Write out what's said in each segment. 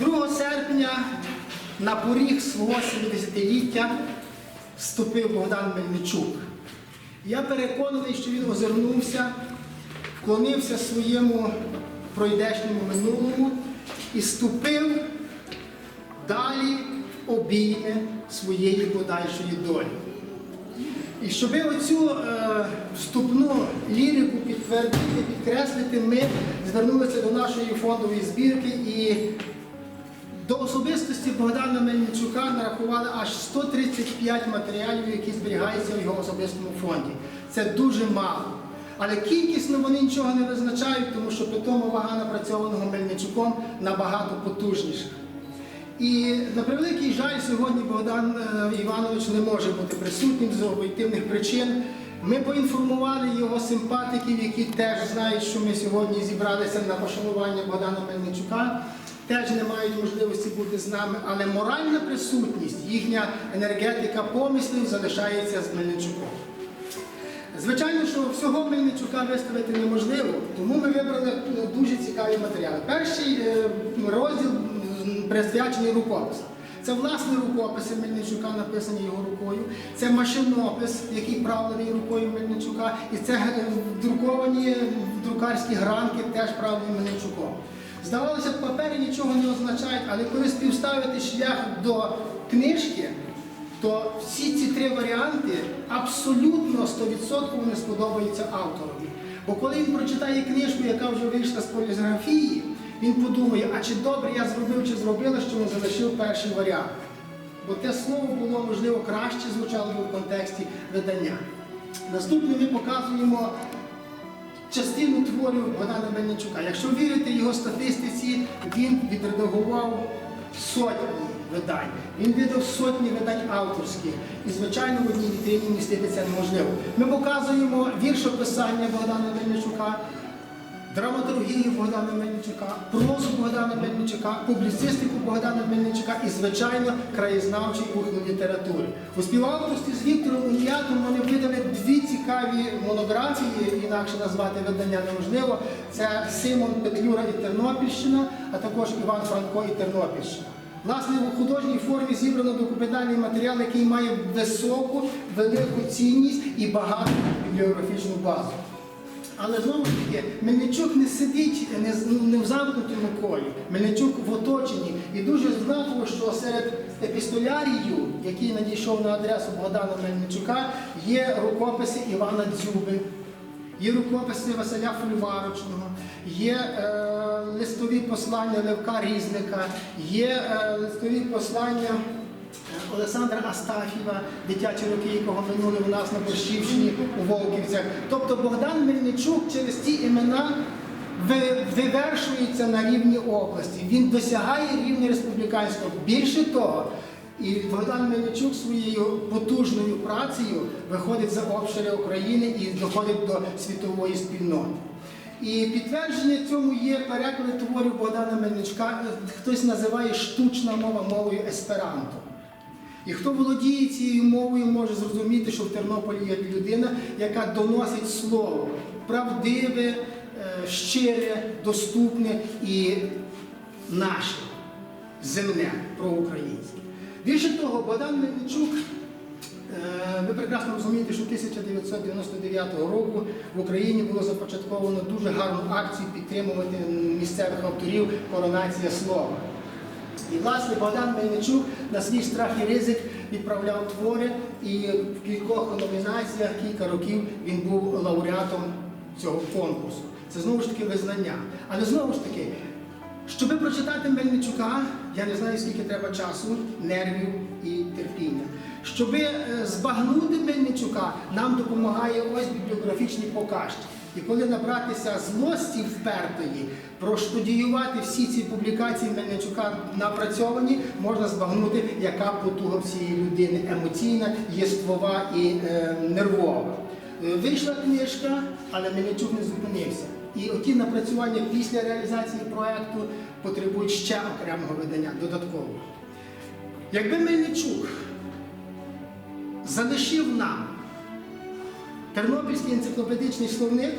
2 серпня на поріг свого 70-ліття вступив Богдан Мельничук. Я переконаний, що він озирнувся, вклонився своєму пройдешньому минулому і ступив далі обійми своєї подальшої долі. І щоб оцю е, вступну лірику підтвердити, підкреслити, ми звернулися до нашої фондової збірки і до особистості Богдана Мельничука нарахували аж 135 матеріалів, які зберігаються в його особистому фонді. Це дуже мало. Але кількісно вони нічого не визначають, тому що питома вага напрацьованого Мельничуком набагато потужніша. І на превеликий жаль, сьогодні Богдан е, Іванович не може бути присутнім з об'єктивних причин. Ми поінформували його симпатиків, які теж знають, що ми сьогодні зібралися на пошанування Богдана Мельничука. Теж не мають можливості бути з нами, але моральна присутність, їхня енергетика помислів залишається з Мельничуком. Звичайно, що всього Мельничука виставити неможливо, тому ми вибрали е, дуже цікаві матеріали. Перший е, розділ присвячений рукописам. Це власні рукописи Мельничука, написані його рукою. Це машинопис, який правлений рукою Мельничука. І це е, друковані друкарські гранки, теж правлені Мельничуком. Здавалося б, папери нічого не означають, але коли співставити шлях до книжки, то всі ці три варіанти абсолютно 100% не сподобаються авторові. Бо коли він прочитає книжку, яка вже вийшла з поліграфії, він подумає, а чи добре я зробив, чи зробила, що не залишив перший варіант. Бо те слово було, можливо, краще звучало в контексті видання. Наступне ми показуємо частину творів Богдана Мельничука. Якщо вірити його статистиці, він відредагував сотні видань. Він видав сотні видань авторських. І, звичайно, в одній вітрині міститися неможливо. Ми показуємо віршописання Богдана Мельничука, драматургію Богдана Мельничука, прозу Богдана Мельничука, публіцистику Богдана Мельничука і, звичайно, краєзнавчий кухню літератури. У співавторстві з Віктором Уніятом вони видали дві цікаві монографії, інакше назвати видання неможливо. Це Симон Петлюра і Тернопільщина, а також Іван Франко і Тернопільщина. Власне, у художній формі зібрано документальний матеріал, який має високу, велику цінність і багату бібліографічну базу. Але знову ж таки, Мельничук не сидить не, не в замкнутому колі. Мельничук в оточенні. І дуже знаково, що серед епістолярію, який надійшов на адресу Богдана Мельничука, є рукописи Івана Дзюби, є рукописи Василя Фольварочного, є е, листові послання Левка Різника, є е, листові послання. Олександра Астафєва, дитячі роки, якого минули у нас на Борщівщині у Волківцях. Тобто Богдан Мельничук через ці імена вивершується на рівні області. Він досягає рівня республіканського. Більше того, і Богдан Мельничук своєю потужною працею виходить за обшири України і доходить до світової спільноти. І підтвердження цьому є переклади творів Богдана Мельничка. Хтось називає штучна мова мовою есперанто. І хто володіє цією мовою, може зрозуміти, що в Тернополі є людина, яка доносить слово правдиве, е, щире, доступне і наше, земне, проукраїнське. Більше того, Богдан Мельничук, е, ви прекрасно розумієте, що 1999 року в Україні було започатковано дуже гарну акцію підтримувати місцевих авторів Коронація слова. І власне Богдан Мельничук на свій страх і ризик відправляв твори, і в кількох номінаціях кілька років він був лауреатом цього конкурсу. Це знову ж таки визнання. Але знову ж таки, щоби прочитати Мельничука, я не знаю, скільки треба часу, нервів і терпіння. Щоби е, збагнути Мельничука, нам допомагає ось бібліографічний покажчик. І коли набратися злості впертої, проштудіювати всі ці публікації Мельничука напрацьовані, можна збагнути, яка потуга всієї людини емоційна, єствова і е, нервова. Е, Вийшла книжка, але Мельничук не зупинився. І оті напрацювання після реалізації проекту потребують ще окремого видання додаткового. Якби Мельничук залишив нам Тернопільський енциклопедичний словник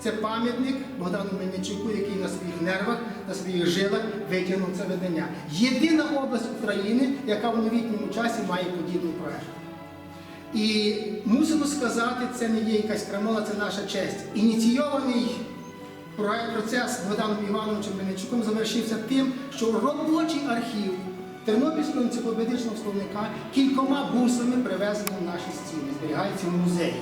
Це пам'ятник Богдану Мельничуку, який на своїх нервах, на своїх жилах витягнув це видання. Єдина область України, яка в новітньому часі має подібний проект. І мусимо сказати, це не є якась крамола, це наша честь. Ініційований проект процес Богданом Івановичем Мельничуком завершився тим, що робочий архів Тернопільського енциклопедичного словника кількома бусами привезено в наші стіни, зберігається в музеї.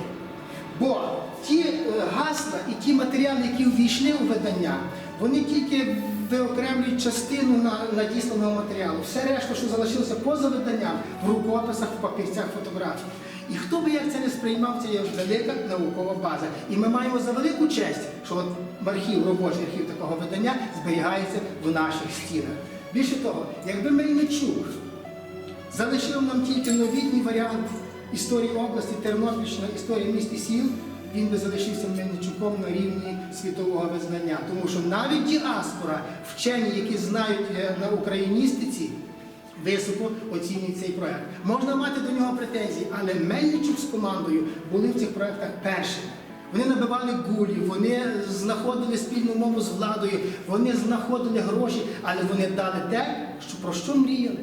Бо ті е, гасла і ті матеріали, які увійшли у видання, вони тільки виокремлюють частину на- надісланого матеріалу. Все решта, що залишилося поза виданням, в рукописах, в папірцях, фотографіях. І хто би як це не сприймав, це є велика наукова база. І ми маємо за велику честь, що от архів, робочий архів такого видання зберігається в наших стінах. Більше того, якби Мельничук залишив нам тільки новітній варіант історії області Тернопільщина, історії міст і сіл, він би залишився Мельничуком на рівні світового визнання. Тому що навіть діаспора, вчені, які знають е, на україністиці, високо оцінюють цей проект. Можна мати до нього претензії, але Мельничук з командою були в цих проектах першими. Вони набивали гулі, вони знаходили спільну мову з владою, вони знаходили гроші, але вони дали те, про що мріяли.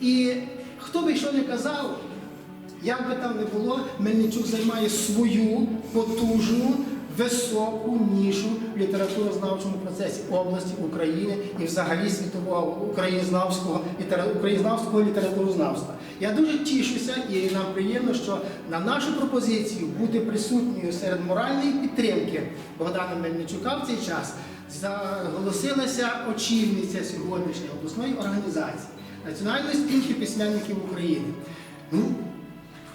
І хто би що не казав, як би там не було, Мельничук займає свою потужну, високу нішу в літературознавчому процесі області України і взагалі світового українознавського, українознавського літературознавства. Я дуже тішуся і нам приємно, що на нашу пропозицію бути присутньою серед моральної підтримки Богдана Мельничука в цей час заголосилася очільниця сьогоднішньої обласної організації Національної спілки письменників України. Ну,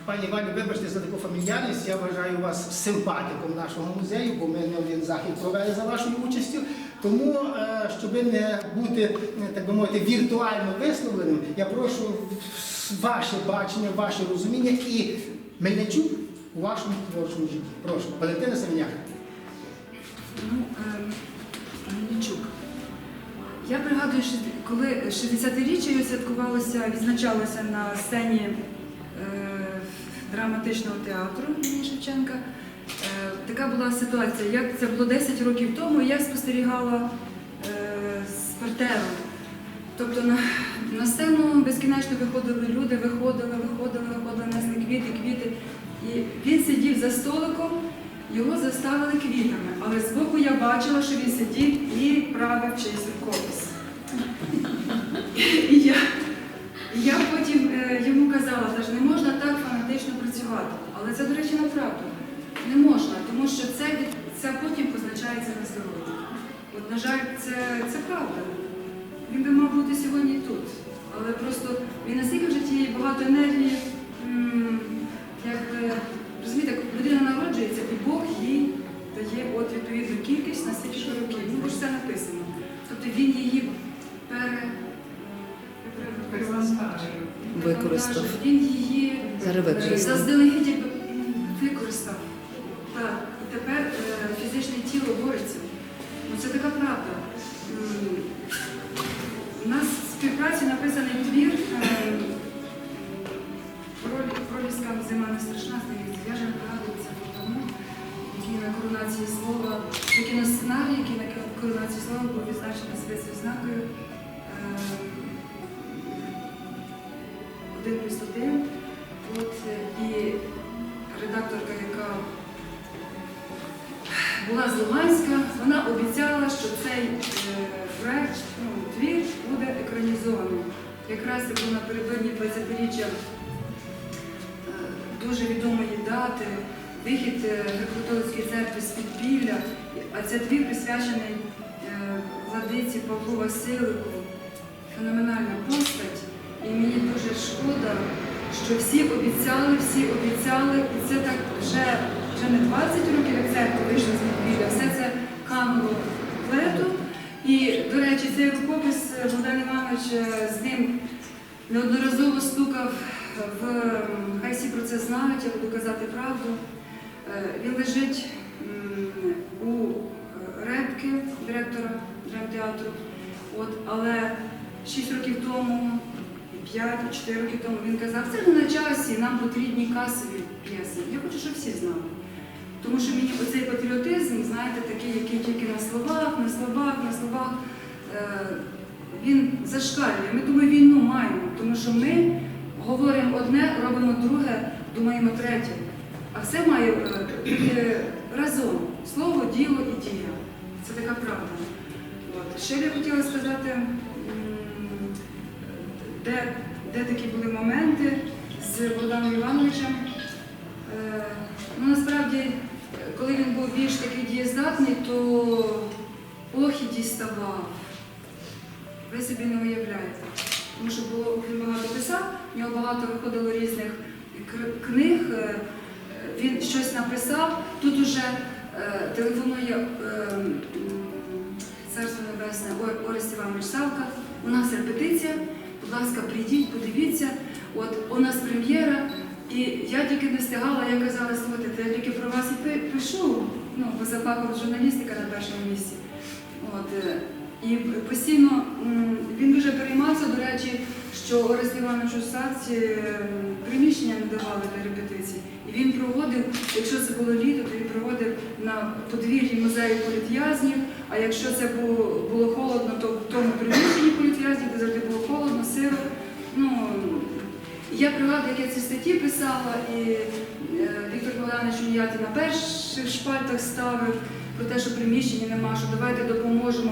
Пані Валю, вибачте за таку фамільярність. Я вважаю вас симпатиком нашого музею, бо ми не один захід провели за вашою участю. Тому, е, щоб не бути, е, так би мовити, віртуально висловленим, я прошу ваше бачення, ваше розуміння і Мельничук у вашому творчому житті. Прошу, Валентина Семеняк. Ну, ем, Мельничук. Я пригадую, коли 60-річчя його святкувалося, відзначалося на сцені е, драматичного театру імені Шевченка. Е, така була ситуація. Як це було 10 років тому, я спостерігала е, з партеру. Тобто на, на сцену безкінечно виходили люди, виходили, виходили, виходили, несли квіти, квіти. І він сидів за столиком, його заставили квітами, але збоку я бачила, що він сидів і правив чийсь рукопис. І я, і я потім е, йому казала, теж не можна так фанатично працювати. Але це, до речі, направду. Не можна, тому що це, це потім позначається на здоров'ї. От, на жаль, це, це правда. Він би мав бути сьогодні тут. Але просто він настільки в житті багато енергії, м, якби, розумієте, як людина народжується, і Бог їй дає от відповідну кількість на стільки років. Ну, бо ж це написано. Тобто він її пере... Використав. Він її заздалегідь «Пролі- зима не страшна, здається. Я вже пригадую це тому, який на коронації слова, який на сценарії, який на коронації слова був відзначений спецвізнакою. Е, один плюс один. От, е, і редакторка, яка була з Луганська, вона обіцяла, що цей е, проект, ну, твір буде екранізований. Якраз напередодні 20-річчя е, дуже відомої дати, вихід е, Греко-католицької церкви з підпілля, а цей твір присвячений е, владиці Павлу Василику. Феноменальна постать. І мені дуже шкода, що всі обіцяли, всі обіцяли, і це так вже, вже не 20 років, як церква вийшла з підпілля, все це кануло в лету. І, до речі, цей рукопис е, Богдан Іванович е, з ним неодноразово стукав в хай всі про це знають, я буду казати правду. Е, Він лежить у Репки, директора драмтеатру. От, але 6 років тому, 5, 4 роки тому він казав, це не на часі, нам потрібні касові п'єси. Я хочу, щоб всі знали. Тому що мені оцей патріотизм, знаєте, такий, який тільки на словах, на словах, на словах, е, він зашкалює. Ми тому війну маємо, тому що ми говоримо одне, робимо друге, думаємо третє. А все має е, бути разом. Слово, діло і дія. Це така правда. От. Ще я хотіла сказати, де, де такі були моменти з Богданом Івановичем. Е, Ну, насправді, е, коли він був більш такий дієздатний, то ох і діставав. Ви собі не уявляєте. Тому що було, багато писав, в нього багато виходило різних книг, е, він щось написав, тут уже е, телефонує е, Царство Небесне Ор- Орест Іванович Савка. У нас репетиція, будь ласка, прийдіть, подивіться. От у нас прем'єра. І я тільки не встигала, я казала, слухайте, я тільки про вас і пи- пишу. Ну, бо за журналістика на першому місці. От, е, і постійно він дуже переймався, до речі, що Орест Іванович у Савці м, приміщення не давали для репетицій. І він проводив, якщо це було літо, то він проводив на подвір'ї музею політв'язнів, а якщо це було, було холодно, то в тому приміщенні політв'язнів, де завжди було холодно, сиро. Ну, я пригадую, як я ці статті писала, і е, Віктор Богданович Уніяти на перших шпальтах ставив про те, що приміщення нема, що давайте допоможемо.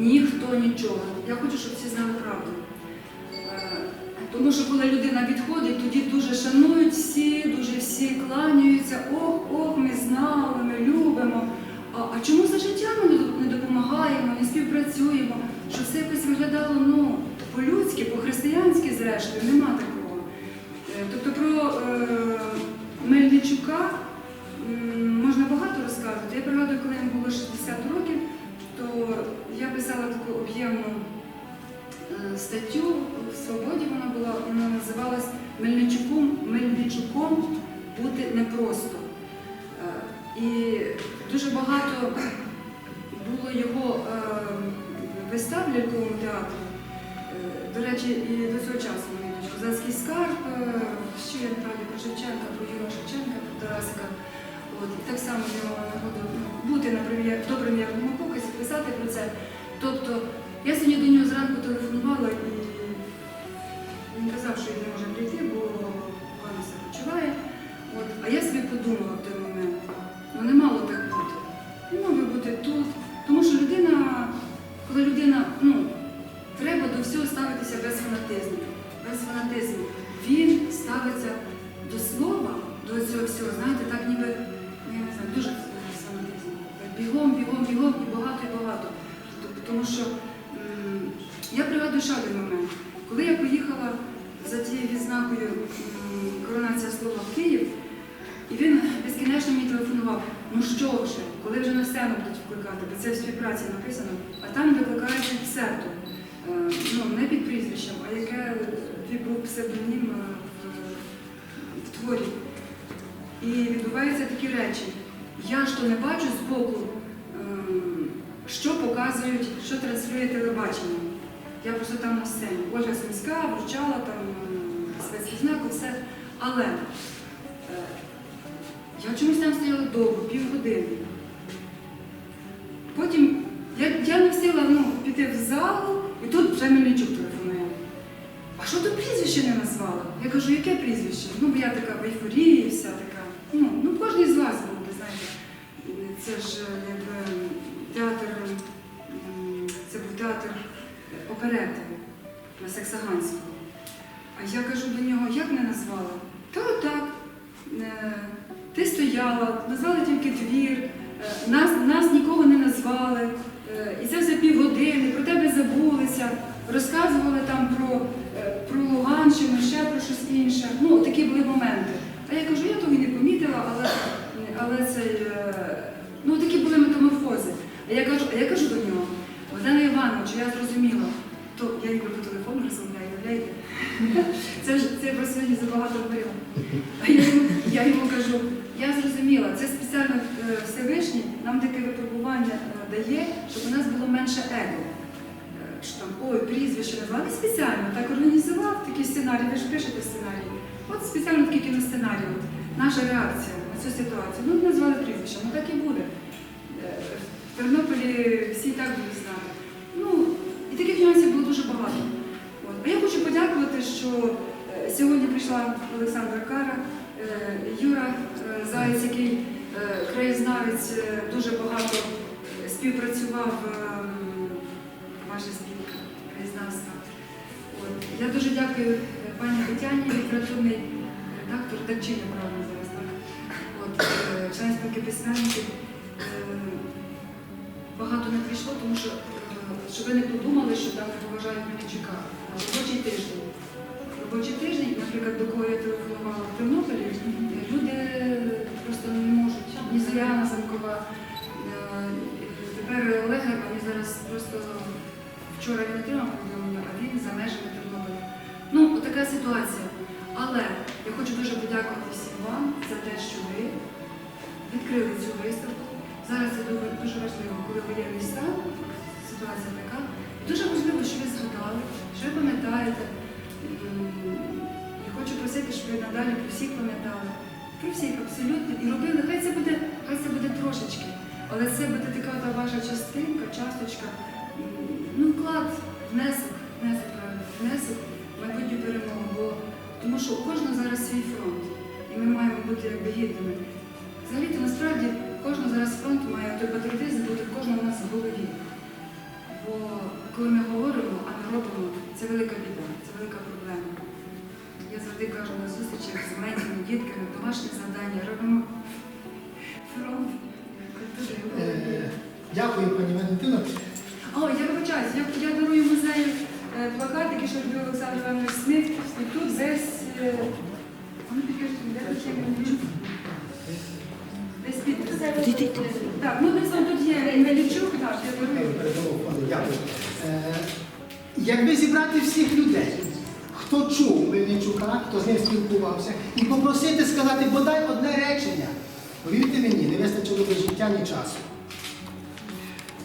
Ніхто нічого. Я хочу, щоб всі знали правду. Е, Тому що коли людина відходить, тоді дуже шанують всі, дуже всі кланяються. Ох, ох, ми знали, ми любимо. А, а чому за життя ми не- допомагаємо, не співпрацюємо? Що все якось виглядало ну, по-людськи, по-християнськи, зрештою, нема такого. Е, Тобто про е, Мельничука можна багато розказувати. Я пригадую, коли йому було 60 років, то я писала таку об'ємну е, статтю в Свободі, вона була, вона називалась Мельничуком, Мельничуком бути непросто. Е, І дуже багато було його е, вистав ляльковому театрі. Е, До речі, і до цього часу вони йдуть. Козацький скарб, е, що я правді про Шевченка, про Юрія Шевченка, про Тарасика. От, так само в нього нагоду бути на прем'єр- до прем'єрному показі, писати про це. Тобто я сьогодні до нього зранку телефонувала і він казав, що він не може прийти, бо погано себе почуває. От. А я собі подумала в той момент, ну не мало так бути. Не мав би бути тут. Тому що людина, коли людина, ну, треба до всього ставитися без фанатизму. Без фанатизму. Він ставиться до слова, до цього всього, знаєте, так ніби, ну, я не знаю, дуже. Так Бігом, бігом, бігом багато, і багато. Тому що я пригадую ще один момент. Коли я поїхала за тією відзнакою коронація слова в Київ, і він безкінечно мені телефонував. Ну що вже, коли вже на сцену будуть вкликати, бо це в співпраці написано, а там викликають псевдо. Е, Ну, не під прізвищем, а яке був псевдонім е, в, в творі. І відбуваються такі речі. Я ж то не бачу збоку, ем, що показують, що транслює телебачення. Я просто там на сцені. Ольга Сумська вручала там святський все. Але е, я чомусь там стояла довго, півгодини. Потім я, я не встигла ну, піти в зал, і тут вже Мельничук телефонує. А що ти прізвище не назвала? Я кажу, яке прізвище? Ну, бо я така в ейфорії, вся така. Ну, ну кожен з вас ви знаєте. Це ж е, якби театр, це був театр е, оперети на Саксаганського. А я кажу до нього, як не назвала? Та отак. Е, Ти стояла, назвали тільки двір, е, нас, нас нікого не назвали. І це все півгодини, про тебе забулися, розказували там про, про Луганщину, ще про щось інше. Ну, такі були моменти. А я кажу, я того і не помітила, але, але це, ну, такі були. Я кажу, а я кажу до нього, Богдана Івановичу, я зрозуміла, то я ніби по телефону розмовляю, уявляєте? Це ж це про сьогодні забагато говорила. А я я йому кажу, я зрозуміла, це спеціально е, Всевишній нам таке випробування е, дає, щоб у нас було менше его. Е, Що там, ой, прізвище назвали. Спеціально так організував такий сценарій, ви ж пишете сценарій. От спеціально такий кіносценарій, от, наша реакція на цю ситуацію. Ну, назвали прізвище, ну так і буде. Тернополі всі так будуть знати. Ну, і таких нюансів було дуже багато. От. А я хочу подякувати, що е, сьогодні прийшла Олександра Кара, е, Юра е, Заєць, який краєзнавець дуже багато співпрацював майже спілка краєзнавства. Я дуже дякую пані Тетяні, літературний редактор, редакчиня, правильно зараз, так? От, член спілки письменників. Багато не прийшло, тому що, е, щоб ви не подумали, що там не поважають Мельничука. Робочий тиждень. Робочий тиждень, наприклад, до кого я телефонувала в Тернополі, люди просто не можуть. Ні Зоряна Замкова, е, тепер Олег мені зараз просто вчора він отримав повідомлення, а він за межами Тернополя. Ну, така ситуація. Але я хочу дуже подякувати всім вам за те, що ви відкрили цю виставку. Зараз це дуже, дуже важливо, коли воєнний стан, ситуація така. І дуже важливо, що ви згадали, що ви пам'ятаєте. І хочу просити, щоб ви надалі про всіх пам'ятали. Про всіх абсолютно. І робили, хай це буде, хай це буде трошечки. Але це буде така та ваша частинка, часточка, ну, вклад, внесок, внесок, внесок в майбутню перемогу. Бо, тому що у кожного зараз свій фронт. І ми маємо бути якби гідними. Патріотизм бути в кожного у нас в голові. Бо коли ми говоримо, а не робимо, це велика біда, це велика проблема. Я завжди кажу на зустрічах з маленькими дітками, домашні завдання, робимо фронт. Е, Дякую, пані Валентино. О, я вибачаюсь, я, я дарую музею е, плакат, який що робив Олександр Іванович Смит, і тут десь. е, а ну підкажіть, мені, Так, ну десь там тут є Мельничук, так, я дарую. Дякую. Е, Якби зібрати всіх людей, хто чув Мельничука, хто з ним спілкувався, і попросити сказати бодай одне речення, повірте мені, не вистачило би життя ні часу.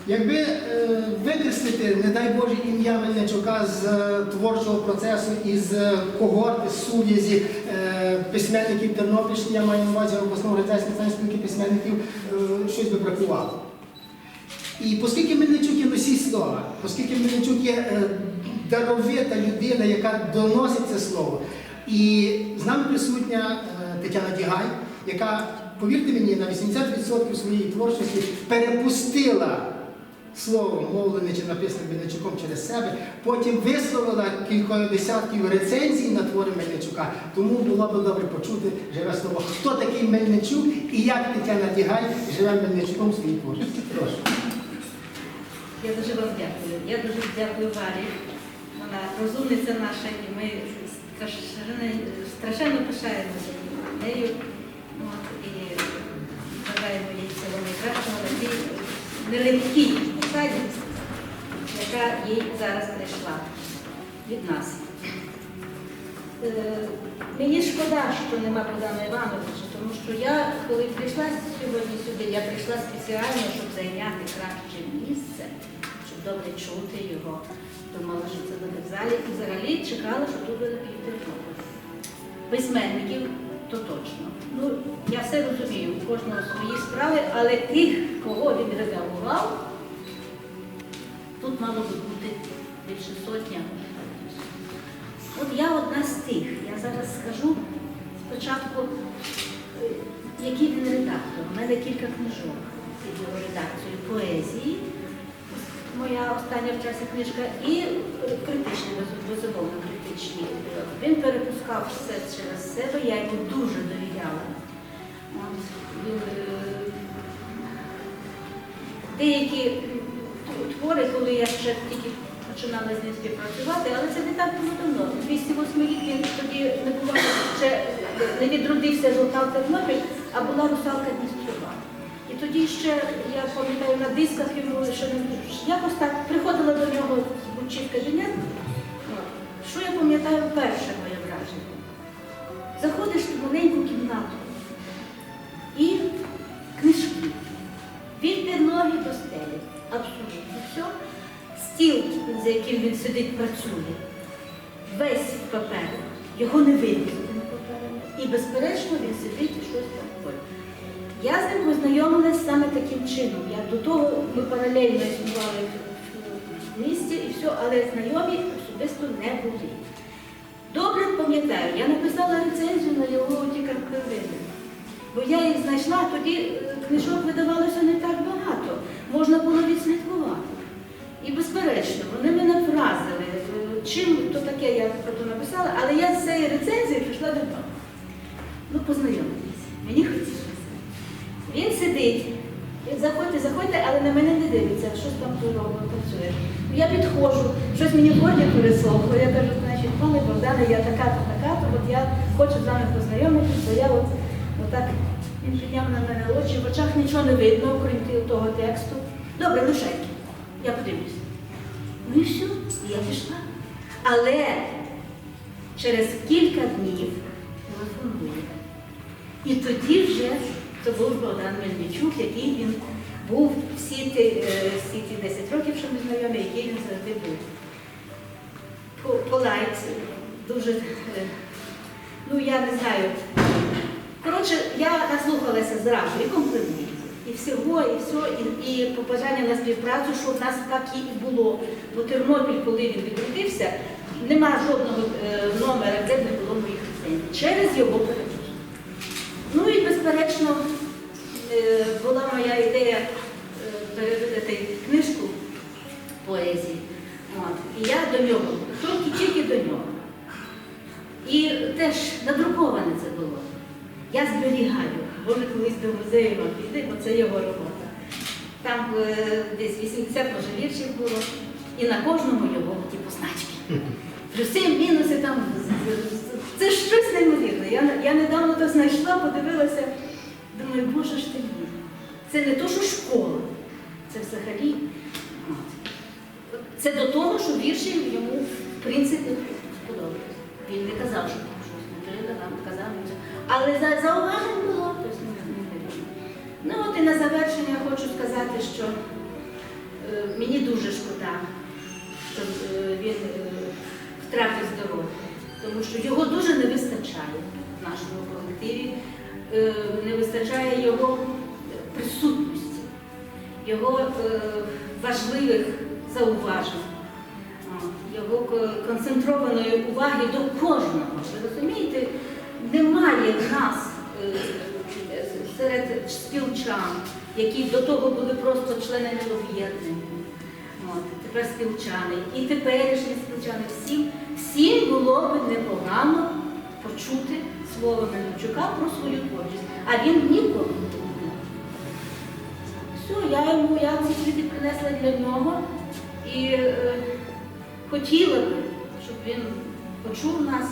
Якби е, викреслити, не дай Боже, ім'я Мельничука з е, творчого процесу із е, когорти, з сув'язі е, письменників Тернопільщини, я маю на увазі обласного національної спілки письменників, е, щось би бракувало. І оскільки Мельничук є носій слова, оскільки Мельничук є даровита людина, яка доносить це слово, і з нами присутня Тетяна Дігай, яка, повірте мені, на 80% своєї творчості перепустила слово, мовлене чи написане Мельничуком через себе, потім висловила кілька десятків рецензій на твори Мельничука. Тому було б добре почути живе слово, хто такий Мельничук і як Тетяна Дігай живе Мельничуком в своїй творчості. Прошу. Я дуже вам дякую. Я дуже дякую Валі. Вона розумниця наша, і ми страшенно, пишаємося нею. І бажаємо їй всього найкращого на посаді, яка їй зараз прийшла від нас. Е, Мені шкода, що нема Богдана Івановича, тому що я, коли прийшла сьогодні сюди, я прийшла спеціально, щоб зайняти краще місце, щоб добре чути його. Думала, що це буде в залі. І взагалі чекала, що тут буде півтернополь. Письменників то точно. Ну, я все розумію, у кожного свої справи, але тих, кого він редагував, тут мало би бути більше сотня. От я одна з тих. Я зараз скажу спочатку, е, який він редактор. У мене кілька книжок під його редакцією поезії. Моя остання в часі книжка, і е, критичні, без- безумовно критичні. Він перепускав все через себе, я йому дуже довіряла. Е, деякі твори, коли я ще тільки починала з ним співпрацювати, але це не так було давно. 208 рік він тоді не було ще не відродився журнал Тернопіль, а була русалка Дністрова. І тоді ще, я пам'ятаю, на дисках йому ще не якось так приходила до нього звучить кабінет. От. Що я пам'ятаю перше моє враження? Заходиш в маленьку кімнату і книжки. Від підлоги до стелі. Абсолютно все. Стіл, за яким він сидить, працює. Весь в паперах. Його не видно з тими. І безперечно він сидить і щось там. Я з ним познайомилась саме таким чином. Я до того ми паралельно існували в місті і все, але знайомі особисто не були. Добре пам'ятаю, я написала рецензію на його ті картини. Бо я їх знайшла, тоді е, книжок видавалося не так багато, можна було відслідкувати. І безперечно, вони мене вразили. Е, Чим то таке я про то написала, але я з цієї рецензії прийшла до додому. Ну, познайомитися. Мені хотілося. Він сидить, заходьте, заходьте, але на мене не дивиться, щось там працює. Я підходжу, щось мені в горлі пересохло. Я кажу, значить, пане Богдане, я така-то, така-то, от я хочу з вами познайомитися, я от, отак, він підняв на мене очі, в очах нічого не видно, окрім того тексту. Добре, лишайте, я подивлюся. Ну і все, я пішла. Але через кілька днів телефонує. І тоді вже це був Богдан Мельничук, який він був всі ті, е, всі ті 10 років, що ми знайомі, який він завжди був. По- Полайць, дуже, е, ну я не знаю. Коротше, я наслухалася зразу і компліментів, і всього, і все, і, і побажання на співпрацю, що в нас так і було. Бо Тернопіль, коли він відродився, нема жодного е, номера, де не було моїх рецензій. Через його. Ну і безперечно е, була моя ідея е, перевидати книжку поезії. От. І я до нього, тільки тільки до нього. І теж було. Я зберігаю, може колись до музею вам піде, бо це його робота. Там е, десь 80 може віршів було, і на кожному його ті позначки. Плюси, мінуси там. Це щось неймовірне. Я, я недавно то знайшла, подивилася, думаю, боже ж ти мій. Це не то, що школа, це взагалі. Це до того, що вірші йому в принципі сподобались. Він не казав, що там щось не там казав. Але за зауважень було. Ну от і на завершення хочу сказати, що е, мені дуже шкода, що е, він е, втратив здоров'я, тому що його дуже не вистачає в нашому колективі, е, не вистачає його присутності, його е, важливих зауважень, його концентрованої уваги до кожного. Ви розумієте, немає в нас е, е, серед спілчан, які до того були просто членами об'єднання. Тепер спілчани. І теперішні спілчани. Всім, всім було б непогано почути слово Мельничука про свою творчість. А він ніколи не говорив. Все, я йому я ці квіти принесла для нього і е, хотіла би, щоб він почув нас,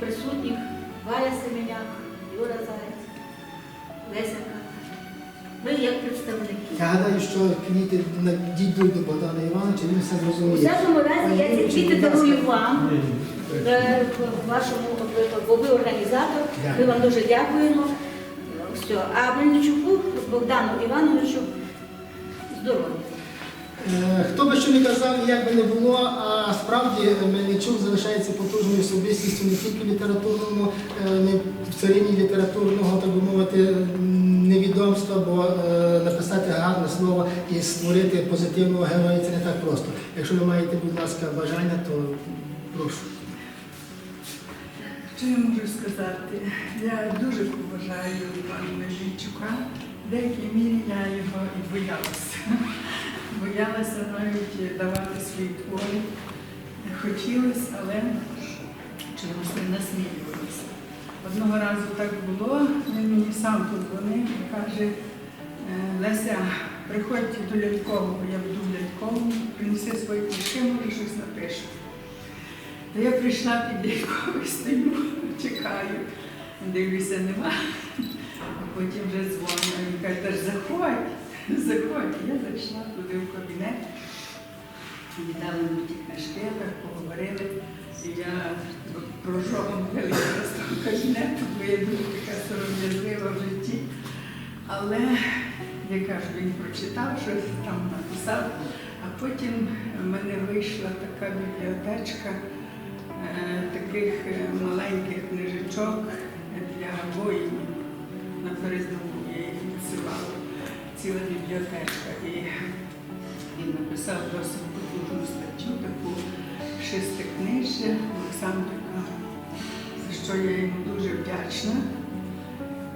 присутніх Валя Семеняк, Юра Заєць, Леся Ми як представники. Я гадаю, що квіти дійдуть до Богдана Івановича, він все У зрозуміє. всякому разі я ці квіти дарую вам, е, вашому, бо ви організатор. Ми вам дуже дякуємо. Все. А Мельничуку Богдану Івановичу здоров'я. Е, Хто би що не казав, як би не було, а справді Мельничук залишається потужною особистістю не тільки літературному, е, не в царині літературного, так би мовити, невідомства, бо е, написати гарне слово і створити позитивного героя це не так просто. Якщо ви маєте, будь ласка, бажання, то прошу. Що я можу сказати? Я дуже поважаю Івана Мельничука. В деякій мірі я його і боялася. Боялася навіть давати свої твори. Хотілося, але чогось не насмілювалася. Одного разу так було, він мені сам подзвонив і каже, «Е, Леся, приходь до Ляткового, я буду в Лятковому, принеси свої книжки, може щось напишу. То я прийшла під лікою, стою, чекаю, дивлюся, нема. А потім вже дзвоню, він каже, «Та заходь, заходь. Я зайшла туди в кабінет, віддали мені ті книжки, поговорили. І я прожогом вилізла з кабінету, бо я дуже така сором'язлива в житті. Але я кажу, він прочитав, щось там написав, а потім в мене вийшла така бібліотечка е, таких е, маленьких книжечок для воїнів на передову. працювала ціла бібліотека. І він написав досить потужну статтю, таку шестикнижжя Олександрика, за що я йому дуже вдячна.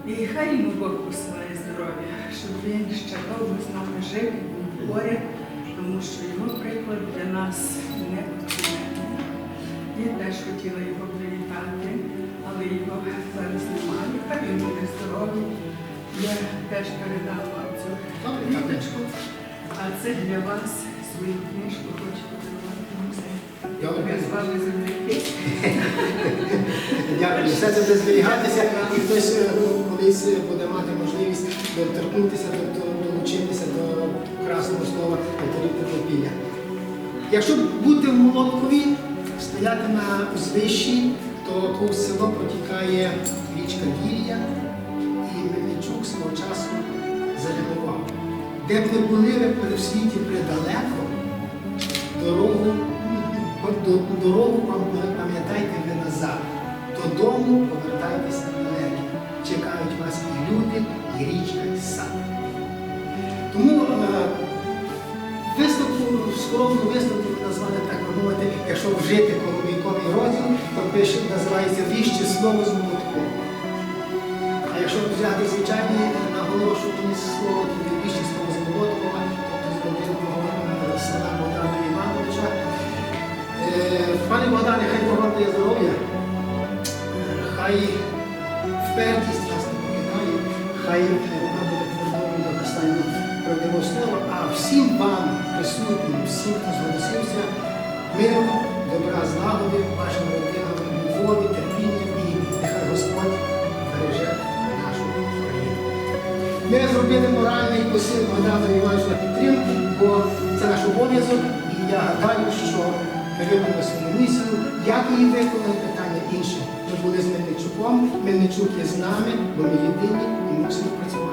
І хай йому Бог посилає здоров'я, щоб він ще довго з нами жив і був поряд, тому що його приклад для нас не неоціненний. Я теж хотіла його привітати, але його зараз немає. Хай він буде здоровий. Я теж передала цю квіточку, а це для вас свою книжку хочу подарувати Ми з вами земляки. Дякую. Все це буде зберігатися, і хтось е, колись буде мати можливість доторкнутися, до- до- долучитися до красного слова Тернопілля. Якщо бути в Молоткові, стояти на узвищі, то повз село протікає річка Вір'я, і Мельничук свого часу. Де б не були ви в світі предалеко, дорогу, до- дорогу пам'ятайте ви назад. Додому повертайтеся далеко. Чекають вас і люди, і річка, і сад. Тому е, виставку, скромну виставку назвали так би мовити, якщо вжити коломійковий розділ, то пише, називається віще слово з молотком. А якщо взяти звичайні наголошувані слово, то віще слово з тобто з родинного села Богдана Івановича. Е, Пане Богдане, хай Бог здоров'я, Е, хай впертість вас не покидає, хай е, вона буде твердою до останнього правдивого слова, а всім вам, присутнім, всім, хто зголосився, миру, добра, злагоди, Ми зробили моральний посил Богдана Івановича на підтримку, бо це наш обов'язок, і я гадаю, що ми свою місію, як її виконали питання інше. Ми були з Мельничуком, Мельничук є з нами, бо ми єдині і мусимо працювати